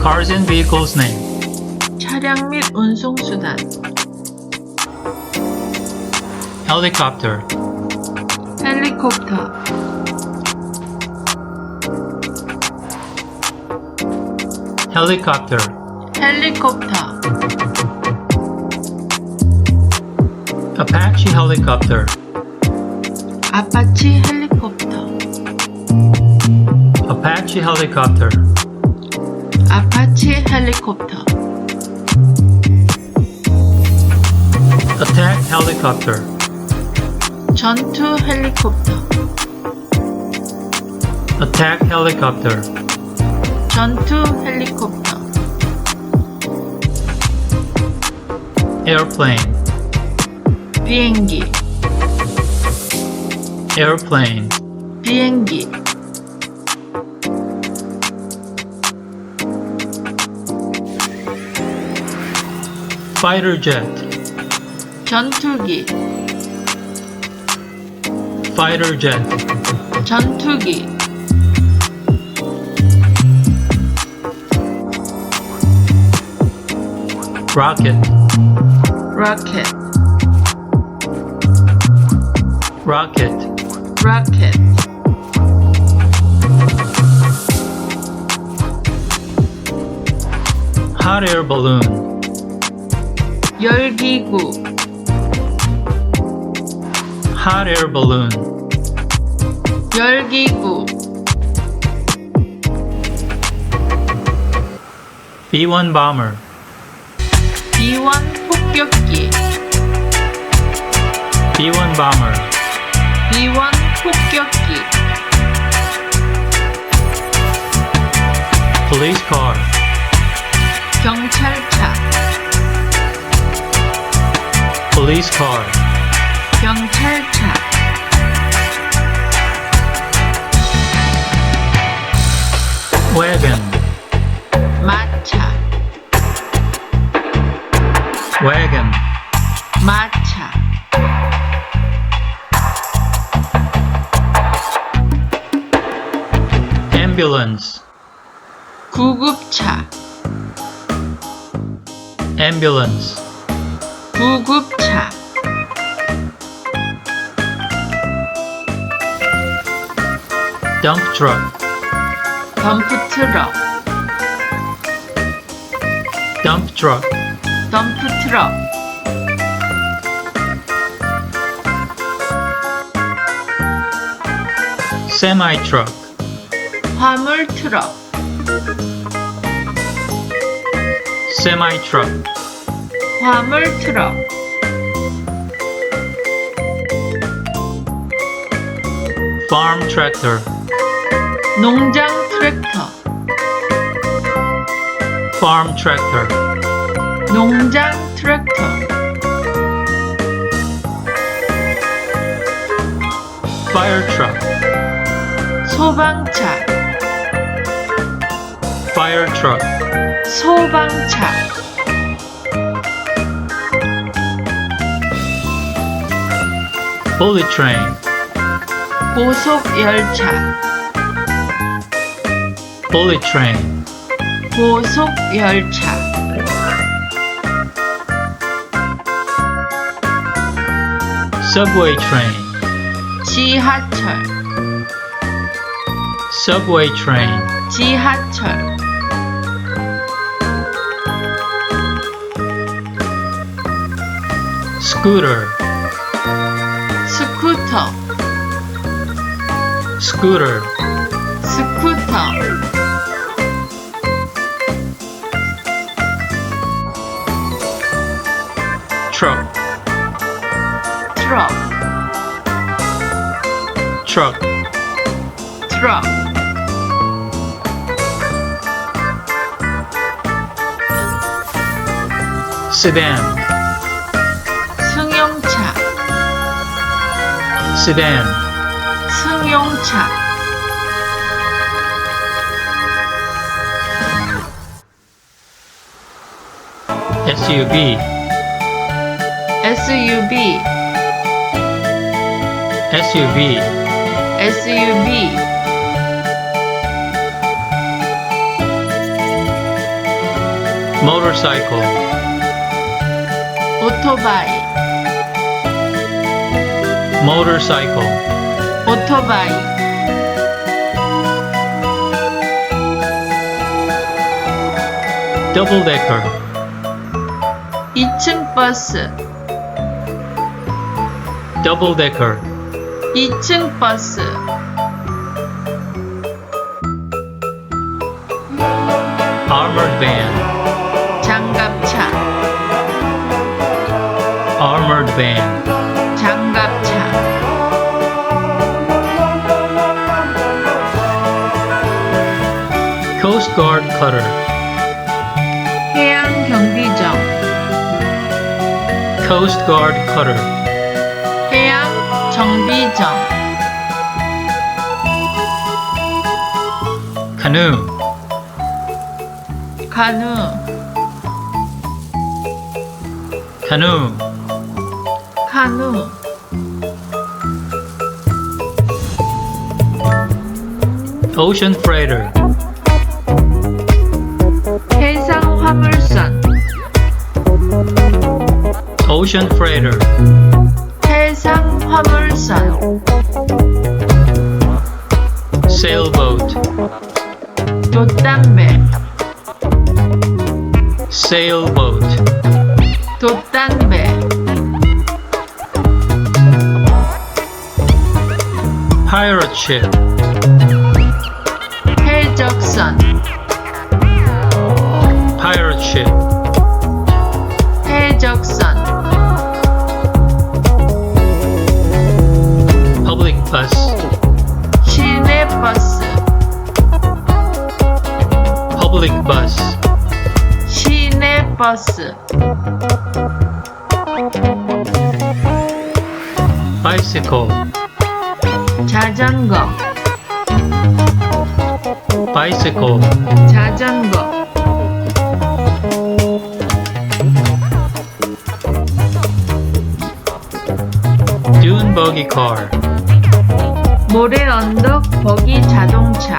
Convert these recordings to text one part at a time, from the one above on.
Cars and vehicles name. 차량 및 운송수단, Helicopter. 헬리콥터, Helicopter. 헬리콥터, Apache helicopter. 아파치 헬리콥터, Apache helicopter. 아파치 헬리콥터, Attack helicopter. 전투 헬리콥터, Attack helicopter. 전투 헬리콥터, Airplane. 비행기, Airplane. 비행기, Fighter jet. 전투기, Fighter jet. 전투기, Rocket. 로켓, Rocket. 로켓, Hot air balloon. 열기구, Hot air balloon. 열기구, B-1 bomber. B1 폭격기, B-1 bomber. B1 폭격기, Police car. 경찰차, Police car. 경찰차, Wagon. 마차, Wagon. 마차, Ambulance. 구급차, Ambulance. 구급 Dump truck. 덤프트럭, Dump truck. 덤프트럭, Semi truck. 화물트럭, Semi truck. 화물트럭, Farm tractor. 농장 트랙터, Farm tractor. 농장 트랙터, Fire truck. 소방차, Fire truck. 소방차, Bullet train. 고속열차, Bullet train. 고속열차, Subway train. 지하철, Subway train. 지하철, Scooter. 스쿠터, 스쿠터 스쿠터. 트럭. 트럭. 트럭. 트럭. 세단 승용차. 세단 승용차, SUV. SUV, SUV. SUV, motorcycle, 오토바이 motorcycle, 오토바이 double decker, 2층 버스 double decker, 2층 버스 armored van, 장갑차 armored van, 장갑 차 coast guard cutter, 해양 경비정 coast guard cutter, 해양 정비정 canoe, 가누 canoe, ocean freighter, ocean freighter, 해상 화물선 sailboat, 돛담배 sailboat, 돛담배 pirate ship, 해적선 pirate ship, 해적선 버스 bicycle, 자전거 bicycle, 자전거 dune buggy car, 모래 언덕 버기 자동차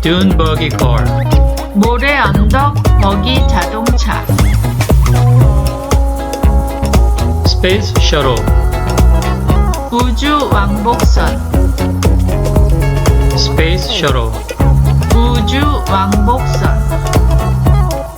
dune buggy car, 모래 언덕 버기 자동차 space shuttle, 우주 왕복선 space shuttle, 우주 왕복선